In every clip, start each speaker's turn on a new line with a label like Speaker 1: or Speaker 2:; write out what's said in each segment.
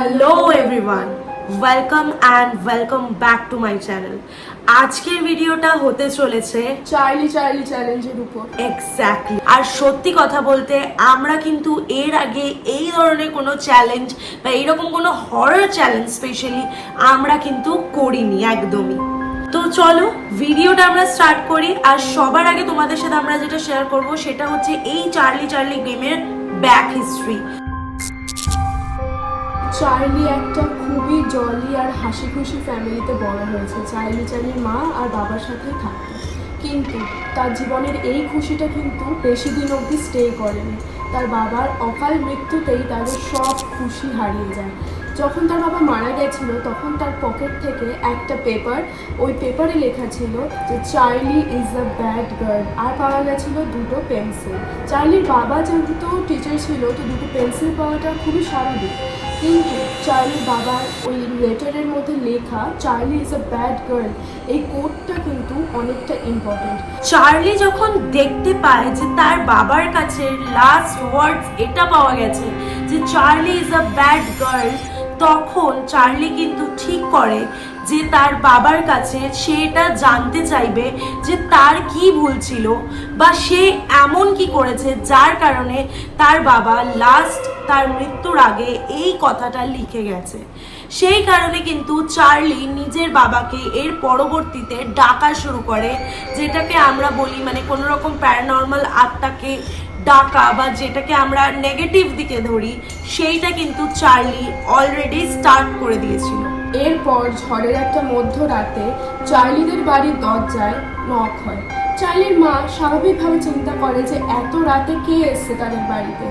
Speaker 1: Hello everyone welcome and welcome back to my channel আজকের ভিডিওটা হতে চলেছে
Speaker 2: চার্লি চার্লি চ্যালেঞ্জের উপর।
Speaker 1: এক্স্যাক্টলি আর সত্যি কথা বলতে আমরা কিন্তু এর আগে এই ধরনের কোনো চ্যালেঞ্জ বা এইরকম কোনো হরর চ্যালেঞ্জ স্পেশালি আমরা কিন্তু করিনি একদমই। তো চলো ভিডিওটা আমরা স্টার্ট করি। আর সবার আগে তোমাদের সাথে আমরা যেটা শেয়ার করব সেটা হচ্ছে এই চার্লি চার্লি গেমের ব্যাক হিস্ট্রি
Speaker 2: চার্লি একটা খুবই জলি আর হাসি খুশি ফ্যামিলিতে বড় হয়েছে। চার্লি চার্লির মা আর বাবার সাথেই থাকতো। কিন্তু তার জীবনের এই খুশিটা কিন্তু বেশি দিন অবধি স্টে করেনি। তার বাবার অকাল মৃত্যুতেই তাদের সব খুশি হারিয়ে যায়। যখন তার বাবা মারা গেছিল, তখন তার পকেট থেকে একটা পেপার ওই পেপারে লেখা ছিল যে Charlie is a bad girl আর পাওয়া গেছিল দুটো পেন্সিল চার্লির বাবা যেহেতু টিচার ছিল, তো দুটো পেন্সিল পাওয়াটা খুবই স্বাভাবিক। কিন্তু চার্লি বাবার ওই লেটারের মধ্যে লেখা, Charlie is a bad girl এই কোডটা কিন্তু অনেকটা ইম্পর্টেন্ট
Speaker 1: চার্লি যখন দেখতে পায় যে তার বাবার কাছে লাস্ট ওয়ার্ডস এটা পাওয়া গেছে যে Charlie is a bad girl তখন চার্লি কিন্তু ঠিক করে যে তার বাবার কাছে সে এটা জানতে চাইবে যে তার কি ভুল ছিল বা সে এমন কি করেছে যার কারণে তার বাবা লাস্ট তার মৃত্যুর আগে এই কথাটা লিখে গেছে। সেই কারণে কিন্তু চার্লি নিজের বাবাকে এর পরবর্তীতে ডাকা শুরু করে, যেটাকে আমরা বলি মানে কোনো রকম প্যারানর্মাল আত্মাকে ডাকা বা যেটাকে আমরা নেগেটিভ দিকে ধরি, সেইটা কিন্তু চার্লি অলরেডি স্টার্ট করে দিয়েছিল।
Speaker 2: এরপর ঝড়ের একটা মধ্যরাতে চার্লিদের বাড়ির দরজায় নক হয়। চার্লির মা স্বাভাবিকভাবে চিন্তা করে যে এত রাতে কে এসছে তাদের বাড়িতে?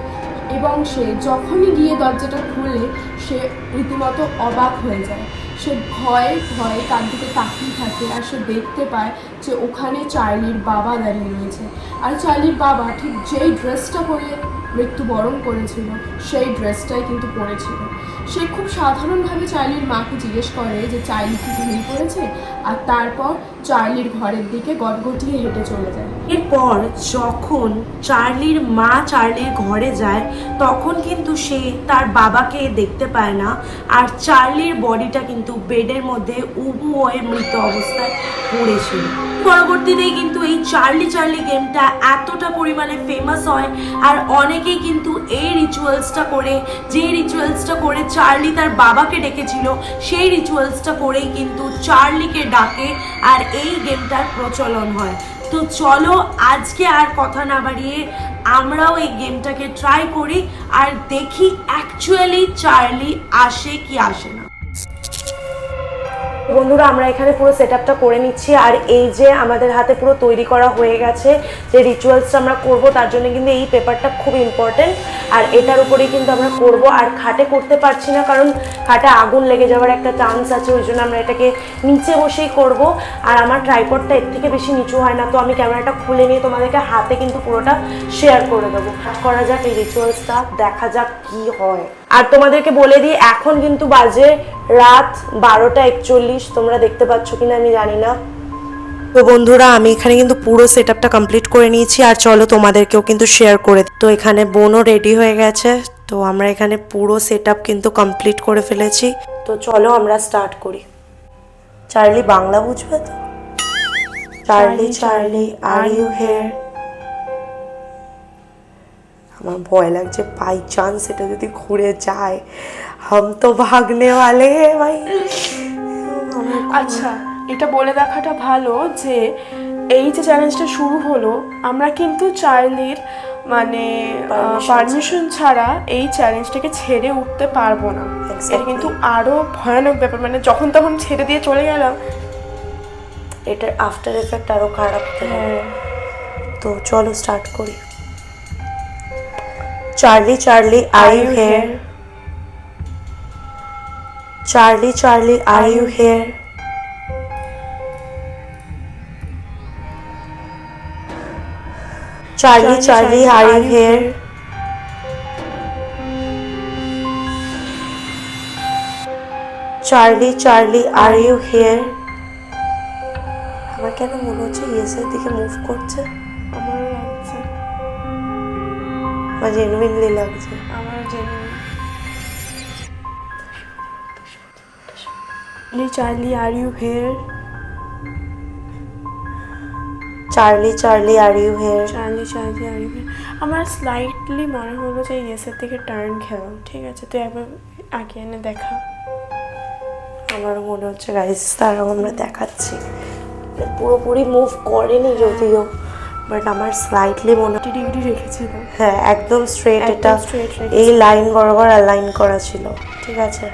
Speaker 2: এবং সে যখনই গিয়ে দরজাটা খুলে সে রীতিমতো অবাক হয়ে যায়। সে ভয়ে ভয়ে তার দিকে তাকিয়ে থাকে আর সে দেখতে পায় যে ওখানে চার্লির বাবা দাঁড়িয়ে রয়েছে। আর চার্লির বাবা ঠিক যেই ড্রেসটা পরে মৃত্যুবরণ করেছিল, সেই ড্রেসটাই কিন্তু পরেছিল। সে খুব সাধারণভাবে চার্লির মাকে জিজ্ঞেস করে যে, চার্লি কি ঘুমিয়ে করেছে? আর তারপর চার্লির ঘরের দিকে গটগটিয়ে হেঁটে চলে যায়।
Speaker 1: এরপর যখন চার্লির মা চার্লির ঘরে যায়, তখন কিন্তু সে তার বাবাকে দেখতে পায় না। আর চার্লির বডিটা কিন্তু বেডের মধ্যে উবু হয়ে মৃত অবস্থায় পড়েছিল। পরবর্তীতে কিন্তু এই চার্লি চার্লি গেমটা এতটা পরিমাণে ফেমাস হয় আর অনেকেই কিন্তু এই রিচুয়ালসটা করে, যে রিচুয়ালসটা করে চার্লি তার বাবাকে ডেকেছিল, সেই রিচুয়ালসটা করেই কিন্তু চার্লিকে ডাকে আর এই গেমটার প্রচলন হয়। তো চলো আজকে আর কথা না বাড়িয়ে আমরাও এই গেমটাকে ট্রাই করি আর দেখি অ্যাকচুয়ালি চার্লি আসে কি আসে না। বন্ধুরা, আমরা এখানে পুরো সেট আপটা করে নিচ্ছি। আর এই যে আমাদের হাতে পুরো তৈরি করা হয়ে গেছে যে রিচুয়ালসটা আমরা করব, তার জন্য কিন্তু এই পেপারটা খুব ইম্পর্টেন্ট আর এটার উপরেই কিন্তু আমরা করব। আর খাটে করতে পারছি না, কারণ খাটে আগুন লেগে যাওয়ার একটা চান্স আছে, ওই জন্য আমরা এটাকে নিচে বসেই করব। আর আমার ট্রাইপডটা এর থেকে বেশি নিচু হয় না, তো আমি ক্যামেরাটা খুলে নিয়ে তোমাদেরকে হাতে কিন্তু পুরোটা শেয়ার করে দেবো। করা যাক এই রিচুয়ালসটা দেখা যাক কি হয়। আর তোমাদেরকে বলে দিই এখন কিন্তু বাজে রাত বারোটা একচল্লিশ। তোমরা দেখতে পাচ্ছ কিনা আমি জানি না। তো বন্ধুরা আমি এখানে কিন্তু পুরো সেট আপটা কমপ্লিট করে নিয়েছি আর চলো তোমাদেরকেও কিন্তু শেয়ার করে। তো এখানে বোনও রেডি হয়ে গেছে তো আমরা এখানে পুরো সেট আপ কিন্তু কমপ্লিট করে ফেলেছি। তো চলো আমরা স্টার্ট করি। চার্লি বাংলা বুঝবে তো? Charlie Charlie are you here আমার ভয় লাগছে বাই চান্স এটা যদি ঘুরে যায়। হাম তো ভাগনে হ্যাঁ ভাই।
Speaker 2: আচ্ছা এটা বলে দেখাটা ভালো যে এই যে চ্যালেঞ্জটা শুরু হলো আমরা কিন্তু চার্লির মানে পারমিশন ছাড়া এই চ্যালেঞ্জটাকে ছেড়ে উঠতে পারব না। এটা কিন্তু আরও ভয়ানক ব্যাপার মানে যখন তখন ছেড়ে দিয়ে চলে গেলাম।
Speaker 1: এটার আফটার এফেক্ট আরও খারাপ
Speaker 2: হ্যাঁ।
Speaker 1: তো চলো স্টার্ট করি। Charlie Charlie are you here Charlie Charlie are you here Charlie Charlie are you here Charlie Charlie are you here আমার কেন মনে হচ্ছে ইয়েসের দিকে মুভ করছে?
Speaker 2: আমার
Speaker 1: জেনুইনলি লাগছে।
Speaker 2: আমার জেনে Charlie are you here
Speaker 1: Charlie Charlie are you here
Speaker 2: Charlie Charlie are you আমার স্লাইটলি মনে হলো যে ইয়েসের থেকে টার্ন খেলাম ঠিক আছে তুই একবার আগে এনে দেখা।
Speaker 1: আমারও মনে হচ্ছে গাইস তারাও আমরা দেখাচ্ছি। পুরোপুরি মুভ করেনি যদিও। বাট আমার স্লাইটলি মনে
Speaker 2: টি ডিগ্রি রেখেছিল।
Speaker 1: হ্যাঁ একদম স্ট্রেট এটা এই লাইন বরাবর অ্যালাইন করা ছিল। ঠিক আছে?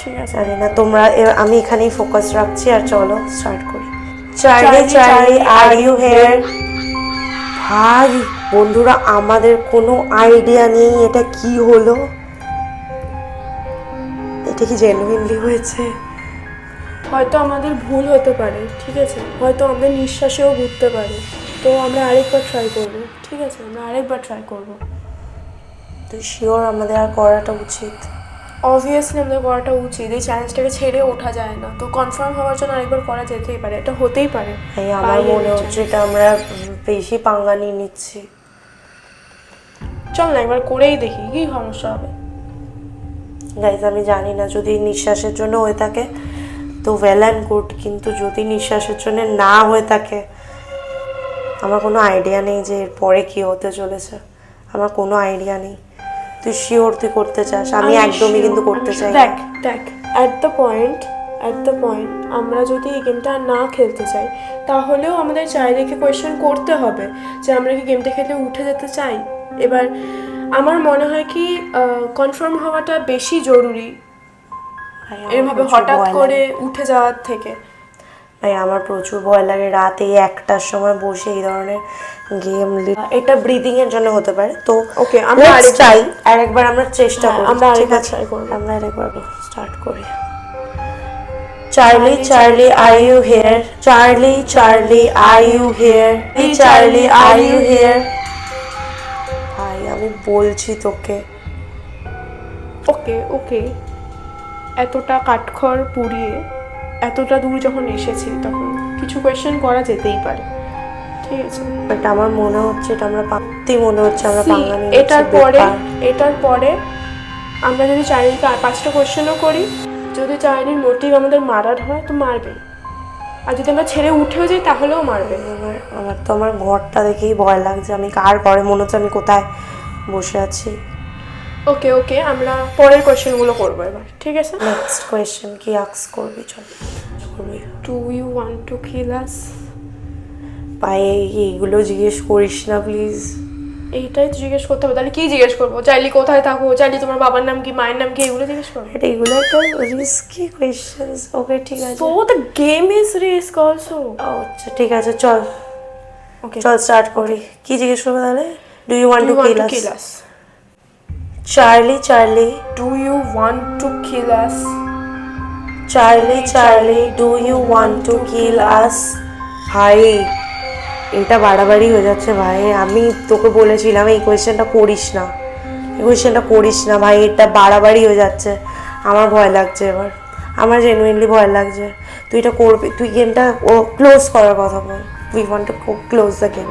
Speaker 2: ঠিক আছে।
Speaker 1: জানি না তোমরা আমি এখানেই ফোকাস রাখছি আর চলো স্টার্ট করি। Charlie Charlie are you here ভাই বন্ধুরা আমাদের কোনো আইডিয়া নেই এটা কি হলো? এটা কি জেনুইনলি হয়েছে?
Speaker 2: হয়তো আমাদের ভুল হতে পারে ঠিক আছে? হয়তো আমাদের নিঃশ্বাসেও ঘুরতে পারে। তো আমরা আরেকবার ট্রাই করব ঠিক আছে? আমরা আরেকবার ট্রাই করব।
Speaker 1: তুই শিওর আমাদের আর করাটা উচিত?
Speaker 2: অবভিয়াসলি আমাদের করাটা উচিত। এই চ্যালেঞ্জটাকে ছেড়ে ওঠা যায় না। তো কনফার্ম হওয়ার জন্য আরেকবার করা যেতেই পারে। এটা হতেই পারে।
Speaker 1: আমার মনে হচ্ছে এটা আমরা বেশি পাঙ্গা নিয়ে নিচ্ছি।
Speaker 2: চল না একবার করেই দেখি কি সমস্যা হবে?
Speaker 1: গাইজ আমি জানি না যদি নিঃশ্বাসের জন্য হয়ে থাকে তো ওয়েল অ্যান্ড গুড কিন্তু যদি নিঃশ্বাসের জন্য না হয়ে থাকে আমার কোনো আইডিয়া নেই যে এর পরে কি হতে চলেছে। আমার কোনো আইডিয়া নেই। তুই শিওর তুই করতে চাস? আমি একদমই কিন্তু করতে চাই
Speaker 2: দেখ দেখ at the point at the point আমরা যদি এই গেমটা না খেলতে চাই তাহলেও আমাদের চারিদিকে কোয়েশ্চেন করতে হবে যে আমরা কি গেমটা খেলে উঠে যেতে চাই? এবার আমার মনে হয় কি কনফার্ম হওয়াটা বেশি জরুরি এভাবে হঠাৎ করে উঠে যাওয়ার থেকে।
Speaker 1: ভাই আমার প্রচুর ভয় লাগে রাতে এই একটার সময় বসে এই ধরনের গেম এটা ব্রিদিং এর জন্য হতে পারে। তো
Speaker 2: Okay, আমরা
Speaker 1: চাই আর একবার আমরা চেষ্টা
Speaker 2: হ্যাঁ,
Speaker 1: করি
Speaker 2: আমরা আরেকবার try করব।
Speaker 1: আমরা আরেকবার স্টার্ট করি। Charlie Charlie are you here Charlie Charlie are you here Charlie are you here ভাই আমি বলছি তোকে।
Speaker 2: ওকে ওকে এতটা কাঠখড় পুড়িয়ে এতটা দূর যখন এসেছি তখন কিছু কোয়েশ্চেন করা যেতেই পারে। ঠিক আছে?
Speaker 1: বাট আমার মনে হচ্ছে এটা আমরা পাত্তি মনে হচ্ছে আমরা নিয়ে
Speaker 2: এটার পরে এটার পরে আমরা যদি চাইনিকে আর পাঁচটা কোয়েশ্চেনও করি যদি চাইনির মোটিভ আমাদের মারার হয় তো মারবে। আর যদি আমরা ছেড়ে উঠেও যাই তাহলেও মারবে।
Speaker 1: আমার আমার তো আমার ঘরটা দেখেই ভয় লাগছে। আমি কার ঘরে মনে হচ্ছে আমি কোথায় বসে আছি?
Speaker 2: ওকে ওকে আমরা পরের কোয়েশ্চেনগুলো করব এবার ঠিক আছে?
Speaker 1: নেক্সট কোয়েশ্চেন কি আক্স করবি? চল করবি।
Speaker 2: Do you want to kill us
Speaker 1: পায়ে এইগুলো জিজ্ঞেস করিস না প্লিজ
Speaker 2: এইটাই তো জিজ্ঞেস করতে হবে তাহলে কি জিজ্ঞেস করব? চাইলি কোথায় থাকো? চাইলি তোমার বাবার নাম কি মায়ের নাম কি এগুলো জিজ্ঞেস করব?
Speaker 1: এটা এগুলো একটা রিস্কি কোয়েশ্চেন্স ওকে ঠিক আছে।
Speaker 2: So the game risk also.
Speaker 1: ও, আচ্ছা ঠিক আছে চল।
Speaker 2: ওকে
Speaker 1: চল স্টার্ট করি। কি জিজ্ঞেস করব তাহলে? Do you want to kill us? Charlie Charlie
Speaker 2: Do you want to kill us?
Speaker 1: Charlie Charlie do you want to kill us ভাই, এটা বাড়াবাড়ি হয়ে যাচ্ছে ভাই। আমি তোকে বলেছিলাম, এই কোয়েশ্চেনটা করিস না। এই কোয়েশ্চেনটা করিস না ভাই, এটা বাড়াবাড়ি হয়ে যাচ্ছে। আমার ভয় লাগছে এবার। আমার জেনুইনলি ভয় লাগছে। তুই এটা করবি, তুই গেমটা ক্লোজ করার কথা বল। We want to close the game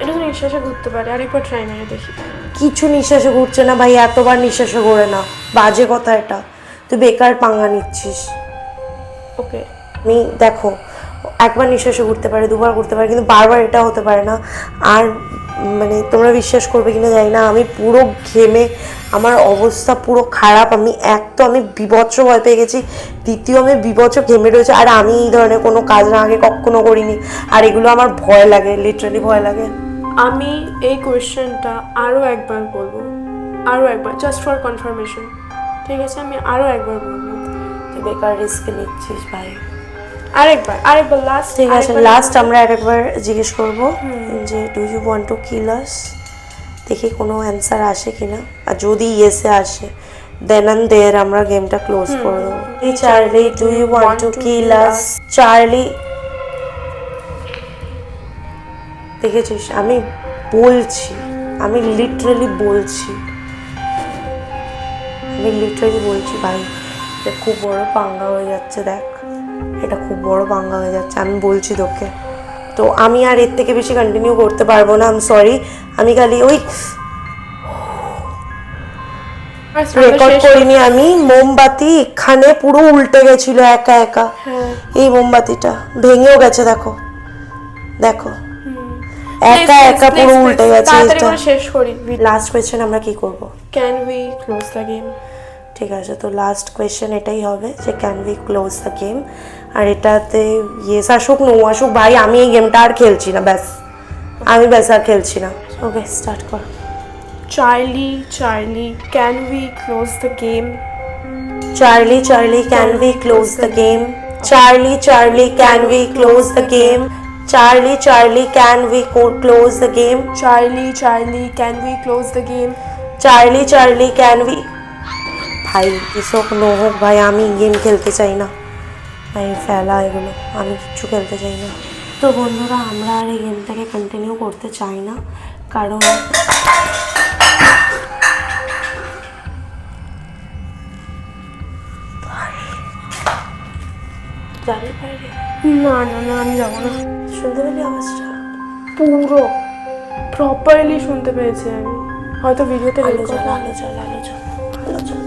Speaker 2: এটা নিঃশ্বাসে ঘুরতে পারে আরেকবার ট্রাই মেরে দেখি।
Speaker 1: কিছু নিঃশ্বাসে ঘুরছে না ভাই এতবার নিঃশ্বাসে ঘোরে না। বাজে কথা এটা। তুই বেকার পাঙ্গা নিচ্ছিস।
Speaker 2: ওকে।
Speaker 1: আমি দেখো একবার নিঃশ্বাসে ঘুরতে পারে দুবার ঘুরতে পারে কিন্তু বারবার এটা হতে পারে না। আর মানে তোমরা বিশ্বাস করবে কিনা জানি না আমি পুরো ঘেমে আমার অবস্থা পুরো খারাপ আমি এক তো আমি বিভৎস ভয় পেয়ে গেছি দ্বিতীয় আমি বিভৎস ঘেমে রয়েছে আর আমি এই ধরনের কোনো কাজ না আগে কখনো করিনি। আর এগুলো আমার ভয় লাগে লিটারালি ভয় লাগে।
Speaker 2: আমি এই কোয়েশ্চেনটা আরও একবার বলব। আরও একবার জাস্ট ফর কনফার্মেশন ঠিক আছে? আমি আরও একবার বলব।
Speaker 1: তুই বেকার রিস্ক নিচ্ছিস ভাই।
Speaker 2: আরেকবার আরেকবার লাস্ট
Speaker 1: ঠিক আছে লাস্ট আমরা আরেকবার জিজ্ঞেস করব যে do you want to kill us দেখি কোনো অ্যান্সার আসে কি না আর যদি ইয়েসে আসে দেন অ্যান্ড দেয়ার আমরা গেমটা ক্লোজ করে দেবো। এই Charlie do you want to kill us Charlie দেখেছিস? আমি বলছি আমি লিটারালি বলছি। আমি লিটারালি বলছি ভাই এটা খুব বড় পাঙ্গা হয়ে যাচ্ছে দেখ। এটা খুব বড় পাঙ্গা হয়ে যাচ্ছে আমি বলছি তোকে। তো আমি আর এর থেকে বেশি কন্টিনিউ করতে পারব না আমি সরি আমি খালি ওই রেকর্ড করিনি আমি মোমবাতি এখানে পুরো উল্টে গেছিল একা একা।
Speaker 2: হ্যাঁ।
Speaker 1: এই মোমবাতিটা ভেঙেও গেছে দেখো। দেখো। একা একা পুরো উল্টে গেছে
Speaker 2: তাড়াতাড়ি করে শেষ করি।
Speaker 1: লাস্ট কোয়েশ্চেন আমরা কি করব?
Speaker 2: Can we close the game
Speaker 1: ঠিক আছে তো লাস্ট কোয়েশ্চেন এটাই হবে যে can we close the game আর এটাতে ইয়েস আসুক নো আসুক ভাই আমি এই গেমটা আর খেলছি না ব্যাস। আমি ব্যাস আর খেলছি না। ওকে স্টার্ট কর।
Speaker 2: Charlie Charlie can we close the game
Speaker 1: Charlie, Charlie, can we close the game? Charlie, Charlie, can we close the game? Charlie, Charlie, can we co- close the game?
Speaker 2: Charlie Charlie can we close the game
Speaker 1: Charlie, Charlie, can we? ভাই এসব no হোক ভাই আমি game খেলতে চাই না ভাই ফেলা এগুলো আমি কিচ্ছু খেলতে চাই না তো বন্ধুরা আমরা আর এই গেমটাকে কন্টিনিউ করতে চাই না কারণ যাবে বাইরে
Speaker 2: না না না আমি যাব না
Speaker 1: শুনতে পেলি আওয়াজটা
Speaker 2: পুরো প্রপারলি শুনতে পেয়েছি আমি। হয়তো ভিডিওতে
Speaker 1: আলো চল আলো চল আলো চল আলো জ্বাল।